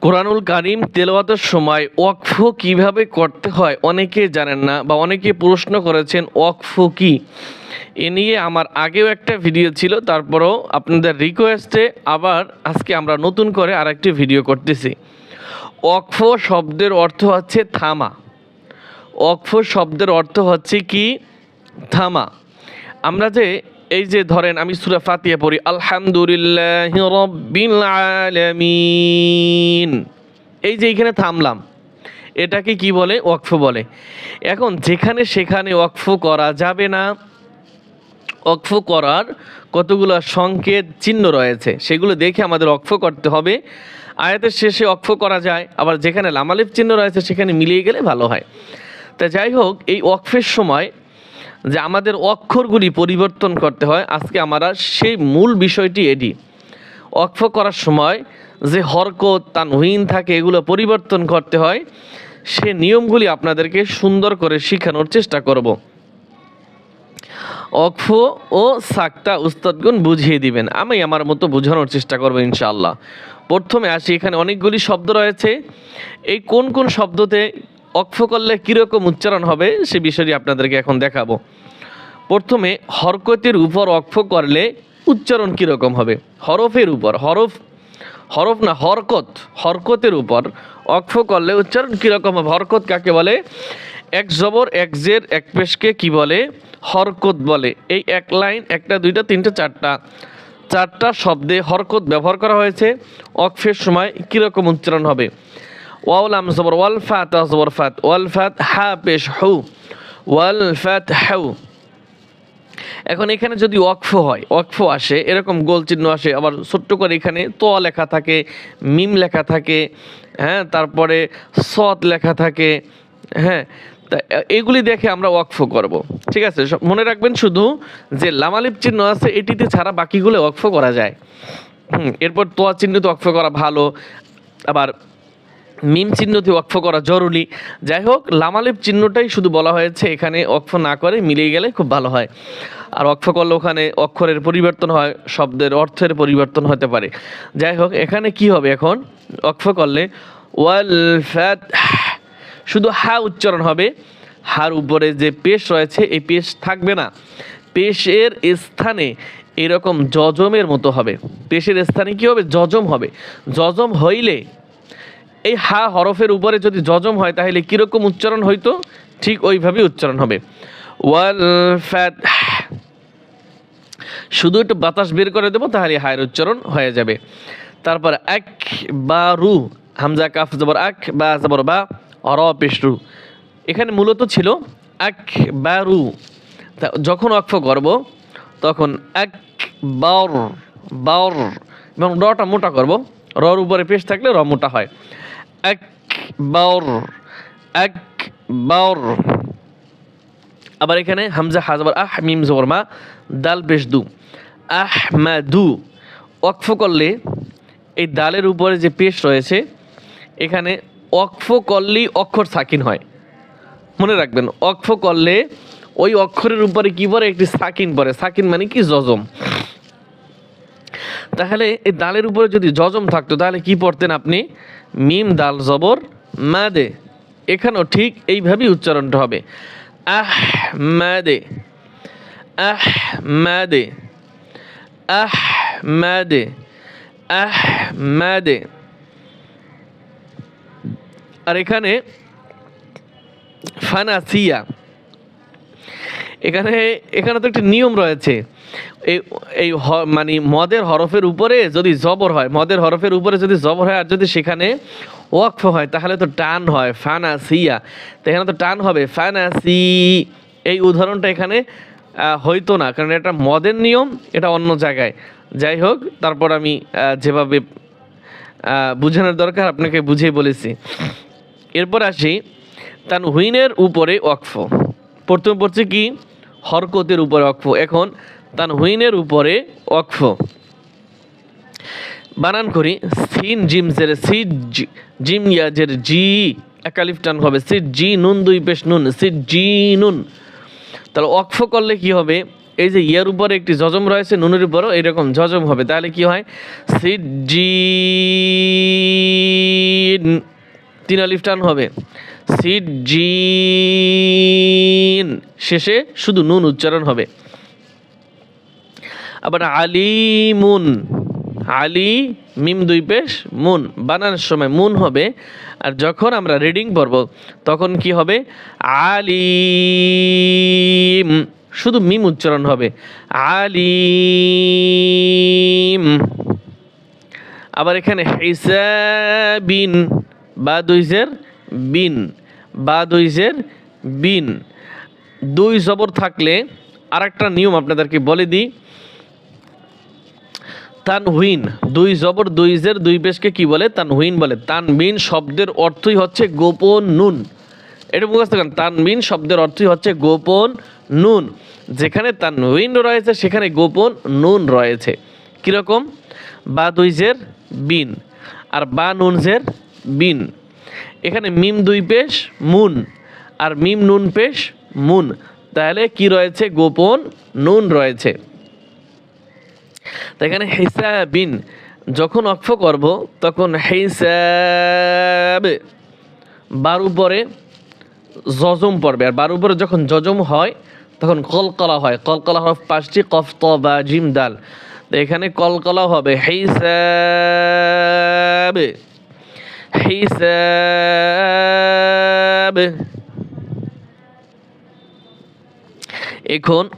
কোরআনুল কারিম তেলাওয়াতের সময় ওয়াকফ কীভাবে করতে হয় অনেকে জানেন না বা অনেকে প্রশ্ন করেছেন, ওয়াকফ কি? এ নিয়ে আমার আগেও একটা ভিডিও ছিল, তারপরও আপনাদের রিকোয়েস্টে আবার আজকে আমরা নতুন করে আরেকটি ভিডিও করতেছি। ওয়াকফ শব্দের অর্থ হচ্ছে থামা। ওয়াকফ শব্দের অর্থ হচ্ছে কি? থামা। আমরা যে এই যে ধরেন আমি সুরা ফাতিয়া পড়ি, আলহামদুলিল্লাহ রব্বিল আলামিন। এই যে এইখানে থামলাম। এটাকে কি বলে? ওয়াকফ বলে। এখন যেখানে সেখানে ওয়াকফ করা যাবে না। অক্ফ করার কতগুলো সংকেত চিহ্ন রয়েছে, সেগুলো দেখে আমাদের অক্ফ করতে হবে। আয়াতের শেষে অক্ফ করা যায়, আবার যেখানে লামালিপ চিহ্ন রয়েছে, সেখানে মিলিয়ে গেলে ভালো হয়। তা যাই হোক, এই অক্ফের সময় যে আমাদের অক্ষরগুলি পরিবর্তন করতে হয়, আজকে আমরা সেই মূল বিষয়টি এটি। অক্ষ করার সময় যে হরকত তানহিন থাকে, এগুলো পরিবর্তন করতে হয়, সে নিয়মগুলি আপনাদেরকে সুন্দর করে শেখানোর চেষ্টা করব। অক্ফ ও সাক্তা উস্তাদগুন বুঝিয়ে দিবেন। আমি আমার মতো বোঝানোর চেষ্টা করব ইনশাআল্লাহ। প্রথমে আসি, এখানে অনেকগুলি শব্দ রয়েছে। এই কোন কোন শব্দতে অক্ফ করলে কীরকম উচ্চারণ হবে সে বিষয়টি আপনাদেরকে এখন দেখাবো। প্রথমে হরকতের উপর অক্ফ করলে উচ্চারণ কীরকম হবে? হরফের উপর। হরফ হরফ না, হরকত। হরকতের উপর অক্ষ করলে উচ্চারণ কীরকম হবে? হরকত কাকে বলে? এক জবর, এক জের, এক পেশকে কি বলে? হরকত বলে। এই এক লাইন, একটা, দুইটা, তিনটা, চারটা। চারটা শব্দে হরকত ব্যবহার করা হয়েছে। অক্ষের সময় কীরকম উচ্চারণ হবে? ওয়াউল আম জবর, ওয়াল ফাত জবর ফাত, ওয়াল ফাত হা পেশ হু, ওয়াল ফাত হাউ এখন এখানে যদি ওয়াকফ হয়, ওয়াকফ আসে, এরকম গোল চিহ্ন আসে, আবার ছোট্ট করে এখানে তো লেখা থাকে, মিম লেখা থাকে হ্যাঁ তারপরে সৎ লেখা থাকে হ্যাঁ তা এগুলি দেখে আমরা ওয়াকফ করব, ঠিক আছে? মনে রাখবেন শুধু যে লামালিপ চিহ্ন আছে, এটিতে ছাড়া বাকিগুলো ওয়াকফ করা যায়। এরপর তোয়া চিহ্নিত ওয়াকফ করা ভালো, আবার মিম চিহ্নতে ওয়াকফ করা জরুরি। যাই হোক লামালিপ চিহ্নটাই শুধু বলা হয়েছে, এখানে অক্ষ না করে মিলিয়ে গেলে খুব ভালো হয়। আর অক্ষ করলে ওখানে অক্ষরের পরিবর্তন হয়, শব্দের অর্থের পরিবর্তন হতে পারে। যাই হোক, এখানে কি হবে এখন? অক্ষ করলে ওয়াল ফ্যাত শুধু হা উচ্চারণ হবে। হার উপরে যে পেশ রয়েছে, এই পেশ থাকবে না। পেশের স্থানে এরকম জজমের মতো হবে। পেশের স্থানে কি হবে? জজম হবে। জজম হইলে এই হা হরফের উপরে যদি জজম হয়, তাহলে কীরকম উচ্চারণ হইতো? ঠিক ওইভাবেই উচ্চারণ হবে। ওয়াল ফ্যাট শুধু একটু বাতাস বের করে দেবো, তাহলে হায়ের উচ্চারণ হয়ে যাবে। তারপর এক বা রু হামজা, কাফ, জবর আক, বা, জবর বা, অর পেশ রু এখানে মূলত ছিল এক বা রু যখন অক্ষ করব, তখন এক বাউর বাউর এবং রটা মোটা করব। রর উপরে পেশ থাকলে র মোটা হয়। এক বাউর আবার এখানে হামজা হাজবার আহ, মিম জবর মা, দাল পেশ দু। আহ মা দু অক্ফ করলে এই দালের উপরে যে পেশ রয়েছে, এখানে অক্ফ করলেই অক্ষর সাকিন হয়। মনে রাখবেন অক্ফ করলে ওই অক্ষরের উপরে কি পরে একটি সাকিন পরে সাকিন মানে কি? জজম। তাহলে এই দালের উপরে যদি জজম থাকতো, তাহলে কি পড়তেন আপনি? মিম দাল জবর মাদে এখানেও ঠিক এইভাবেই উচ্চারণটা হবে। আহ মাদে আহ মাদে আহ মাদে আহ মাদে আর এখানে ফানাসিয়া। এখানে এখানে তো একটা নিয়ম রয়েছে। এই এই মানে মদের হরফের উপরে যদি জবর হয়, মদের হরফের উপরে যদি জবর হয় আর যদি সেখানে ওয়াকফ হয়, তাহলে তো টান হয়, ফানাসিয়া। তো এখানে তো টান হবে, ফানাসি। এই উদাহরণটা এখানে হইতো না, কারণ এটা মদের নিয়ম, এটা অন্য জায়গায়। যাই হোক, তারপর আমি যেভাবে বুঝানোর দরকার, আপনাকে বুঝিয়ে বলেছি। এরপর আসি তানহুইনের উপরে ওয়াকফ। প্রথমে পড়ছে কি? হরকতের উপরে ওয়াকফ। এখন তানহুইনের উপরে ওয়াকফ। বানান করি, সিন জিম জের সি জিম ইয়াজের জি একালিফ টান হবে সি জি নুন, দুই পেশ নুন সি জি নুন। তাহলে ওয়াকফ করলে কি হবে? এই যে ইয়ার উপরে একটি জজম রয়েছে, নুনের উপরও এরকম জজম হবে। তাহলে কি হয়? সি জি তিন আলিফ টান হবে। সিজিন শেষে শুধু নুন উচ্চারণ হবে। আবার আলিমুন, আলি, মিম দুই পেশ, মুন, বানানোর সময় মুন হবে। আর যখন আমরা রিডিং পড়ব, তখন কি হবে? আলিম, শুধু মিম উচ্চারণ হবে। আলিম। আবার এখানে হিসাবিন বা দুইজের বিন বা দুইজের বিন। দুই জবর থাকলে আরেকটা নিয়ম আপনাদেরকে বলে দিই। তানহুইন দুই জবর, দুই জের, দুই পেশকে কি বলে? তানহুইন বলে। তানবিন শব্দের অর্থই হচ্ছে গোপন নুন। এটা মুখস্থ করেন। তানবিন শব্দের অর্থই হচ্ছে গোপন নুন। যেখানে তানহুইন রয়েছে, সেখানে গোপন নুন রয়েছে। কীরকম? বা, দুই জের, বিন। আর বা, নুন জের, বিন। এখানে মিম দুই পেশ, মুন। আর মিম নুন পেশ, মুন। তাহলে কি রয়েছে? গোপন নুন রয়েছে। তো এখানে হিসাবিন যখন অক্ষ করব, তখন হিসাব, বার উপরে জজম পড়বে। আর বার উপরে যখন জজম হয়, তখন কলকলা হয়। কলকলা হরফ পাঁচটি কফ, ত, বা, জিম, দাল। এখানে কলকলা হবে। হিসাব হিসাব। এখন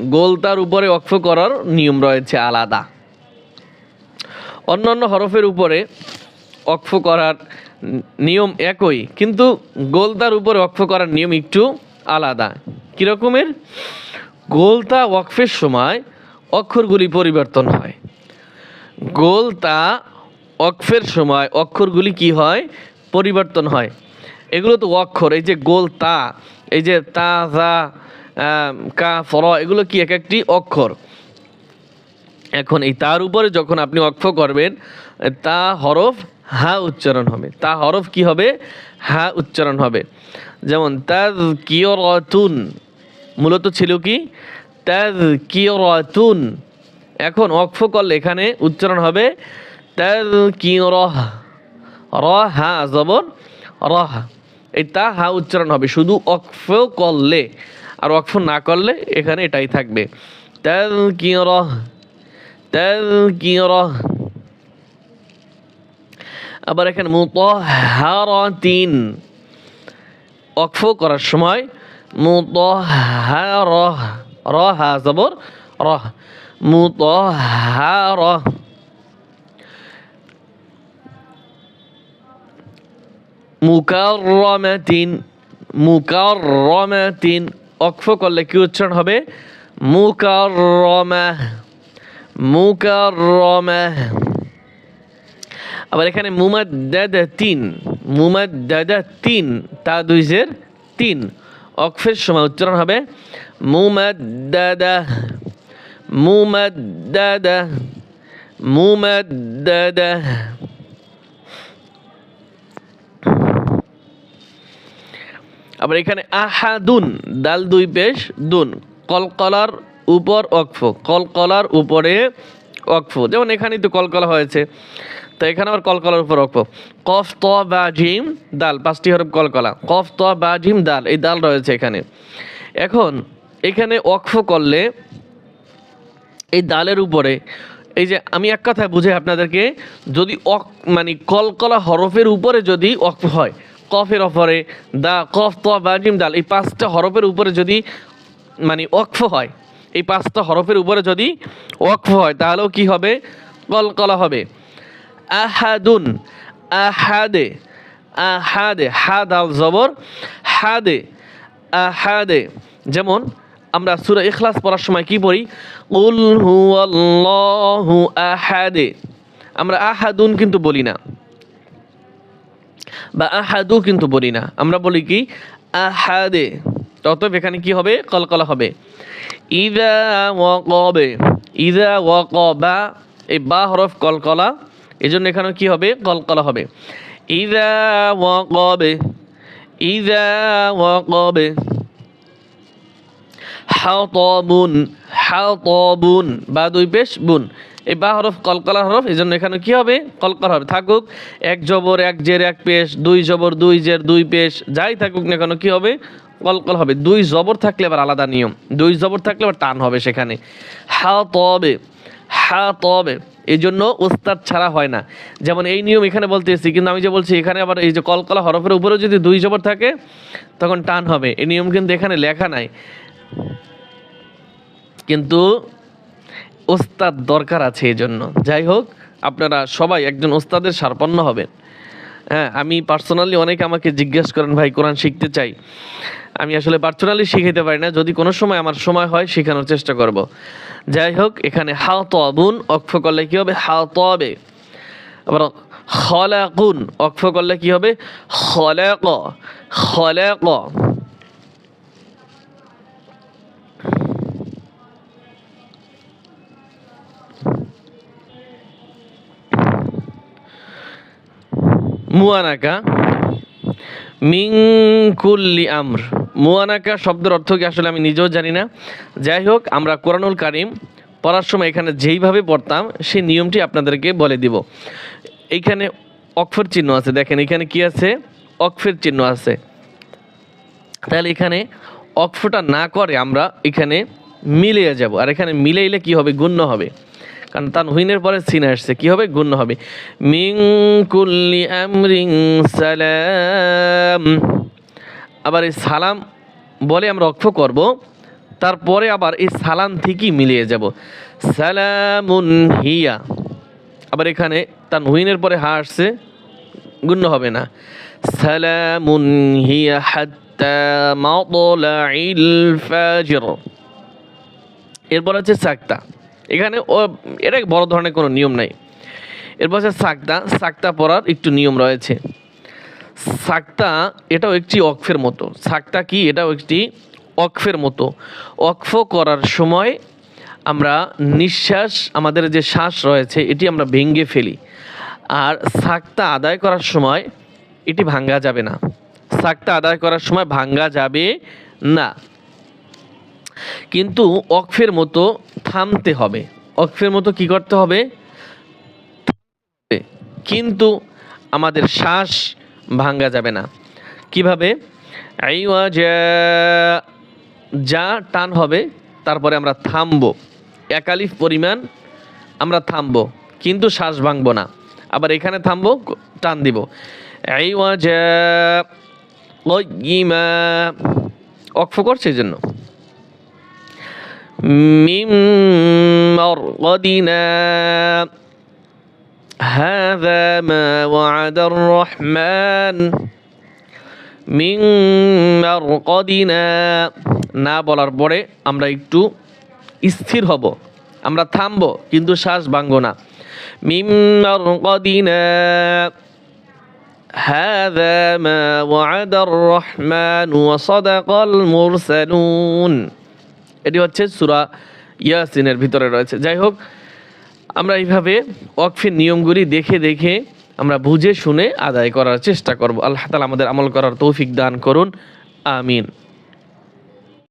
গোলতা গোলতার উপরে অক্ষ করার নিয়ম রয়েছে আলাদা। অন্যান্য হরফের উপরে অক্ষ করার নিয়ম একই, কিন্তু গোলতার উপরে অক্ষ করার নিয়ম একটু আলাদা। কীরকমের গোলতা ওয়াকফের সময় অক্ষরগুলি পরিবর্তন হয়। গোলতা অক্ষের সময় অক্ষরগুলি কি হয়? পরিবর্তন হয়। এগুলো তো অক্ষর এই যে গোল তা, এই যে তা কা, ফর, এগুলো কি এক একটি অক্ষর। এখন এই তার উপরে যখন আপনি অক্ষ করবেন, তা হরফ হা উচ্চারণ হবে। তা হরফ কি হবে? হা উচ্চারণ হবে। যেমন তাজ কিয়রতুন মূলত ছিল কি? তাজ কিয়রতুন এখন অক্ষ করলে এখানে উচ্চারণ হবে তাজ কিয়রহ র, হা, জবর, রহ। এই তা, হা উচ্চারণ হবে। শুধু অক্ষ করলে আর অক্ষ না করলে এখানে এটাই থাকবে। তাজ তেল তাযকিরাহ আবার এখানে মুতাহারাতিন। অক্ফ করার সময় মুতাহারাহ রহা জবর রহ মুতাহারাহ মুকাররামাতিন মুকাররামাতিন। অক্ফ করলে কি উচ্চারণ হবে? মুকাররামা। মুকাররমা। আবার এখানে মুমাদ্দাদা তিন। মুমাদ্দাদা তিন। তা দুইজের তিন। অক্ষের সময় উচ্চারণ হবে মুমাদ্দাদা। মুমাদ্দাদা। মুমাদ্দাদা। আবার এখানে আহাদুন, দাল দুই পেশ, দুন, কলকলার উপর অক্ফ কলকলার উপরে অক্ফ যেমন এখানেই তো কলকলা হয়েছে, তো এখানে আবার কলকলার উপর অক্ফ কফ, ত, বা ঝিম দাল, পাঁচটি হরফ কলকলা। কফ, ত, বা ঝিম দাল, এই দাল রয়েছে এখানে। এখন এখানে অক্ফ করলে এই দালের উপরে, এই যে আমি এক কথায় বুঝে আপনাদেরকে, যদি অক মানে কলকলা হরফের উপরে যদি অক্ফ হয় কফের ওপরে দা কফ ত বা জিম এই পাঁচটা হরফের উপরে যদি মানে অক্ফ হয়, এই পাঁচটা হরফের উপরে যদি ওয়াকফ হয়, তাহলেও কি হবে? কলকলা হবে। আহাদুন, আহাদে আহাদে, হাদ আল জবর, হাদে, আহাদে। যেমন আমরা সুরা ইখলাস পড়ার সময় কি পড়ি? উল হু আল্লাহু আহাদে। আমরা আহাদুন কিন্তু বলি না। বা আহাদু কিন্তু বলি না। আমরা বলি কি? আহাদে। অতএব এখানে কি হবে? কলকলা হবে। ইদা ওয়াকবে। ইদা ওয়াকবা। এই বা হরফ কলকলা। এই জন্য এখানে কি হবে? কলকলা হবে। ইদা ওয়াকবে। ইদা ওয়াকবে। হাতবুন। হাতবুন। বা দুই পেশ বুন। এই বা হরফ কলকলা হরফ, এই জন্য এখানে কি হবে? কলকলা হবে। থাকুক, এক জবর, এক জের, এক পেশ, দুই জবর, দুই জের, দুই পেশ, যাই থাকুক না কেন, কি হবে? কলকল হবে। দুই জবর থাকলে আবার আলাদা নিয়ম। দুই জবর থাকলে আবার টান হবে সেখানে। হা তবে হা তবে, এই জন্য ওস্তাদ ছাড়া হয় না। যেমন এই নিয়ম এখানে বলতে এসেছি কিন্তু আমি যে বলছি, এখানে আবার এই যে কলকলা হরফের উপরেও যদি দুই জবর থাকে, তখন টান হবে। এই নিয়ম কিন্তু এখানে লেখা নাই। কিন্তু ওস্তাদ দরকার আছে এই জন্য যাই হোক, আপনারা সবাই একজন ওস্তাদের সারপন্ন হবেন। হ্যাঁ আমি পার্সোনালি অনেকে আমাকে জিজ্ঞেস করেন, ভাই, কোরআন শিখতে চাই? আমি আসলে পার্সোনালি শিখাইতে পারি না। যদি কোনো সময় আমার সময় হয়, শেখানোর চেষ্টা করব। যাই হোক, এখানে হাও তবুন অক্ষ করলে কী হবে? হাও তবে আবার খলাকুন অক্ষ করলে কী হবে? খলাক খলাক। মুয়ানাকা মিং কুল্লি আমর। মুয়ানাকা শব্দের অর্থ কি আসলে আমি নিজেও জানি না। যাই হোক, আমরা কোরআনুল কারিম পড়ার সময় এখানে যেইভাবে পড়তাম, সেই নিয়মটি আপনাদেরকে বলে দিব। এইখানে অক্ষর চিহ্ন আছে, দেখেন এখানে কি আছে? অক্ষের চিহ্ন আছে। তাহলে এখানে অক্ষটা না করে আমরা এখানে মিলিয়ে যাব। আর এখানে মিলাইলে কি হবে? গুণ্য হবে। কারণ তানহুইনের পরে সিন আসছে, কি হবে? গুণ্য হবে। মিং কুল্লি আমরিং সালাম। আবার এই সালাম বলে আমরা অক্ষ করব, তারপরে আবার এই সালাম থেকেই মিলিয়ে যাব। সালামুন হিয়া। আবার এখানে তানহুইনের পরে হা আসছে গুণ্য হবে না। সালামুন হিয়া হাত্তা মাতলাইল ফাজর। এরপর হচ্ছে সাক্তা। এখানে ও, এটা বড় ধরনের কোনো নিয়ম নাই। এরপর হচ্ছে সাক্তা সাক্তা পড়ার একটু নিয়ম রয়েছে। সাক্তা এটাও একটি অক্ষের মতো। সাক্তা কি? এটাও একটি অক্ষের মতো। অক্ষ করার সময় আমরা নিঃশ্বাস, আমাদের যে শ্বাস রয়েছে, এটি আমরা ভেঙে ফেলি। আর সাক্তা আদায় করার সময় এটি ভাঙ্গা যাবে না। সাক্তা আদায় করার সময় ভাঙ্গা যাবে না। কিন্তু অক্ষের মতো থামতে হবে। অক্ষের মতো কি করতে হবে? কিন্তু আমাদের শ্বাস ভাঙ্গা যাবে না। কীভাবে? যা টান হবে, তারপরে আমরা থামবো। একালিফ পরিমাণ আমরা থামবো, কিন্তু শ্বাস ভাঙবো না। আবার এখানে থামবো, টান দিব। আইওয়া যা অক্ষ করছে এই জন্য। من مرقدنا هذا ما وعد الرحمن من مرقدنا না বলার পরে আমরা একটু স্থির হব আমরা থামবো কিন্তু শ্বাস ভাঙবো না মিম মারকাদিনা هذا ما وعد الرحمن وصدق المرسلون এটি হচ্ছে সুরা ইয়াসিনের ভিতরে রয়েছে। যাই হোক আমরা এইভাবে ওয়াকফের নিয়মগুলি দেখে দেখে আমরা বুঝে শুনে আদায় করার চেষ্টা করব। আল্লাহ তালা আমাদের আমল করার তৌফিক দান করুন। আমিন।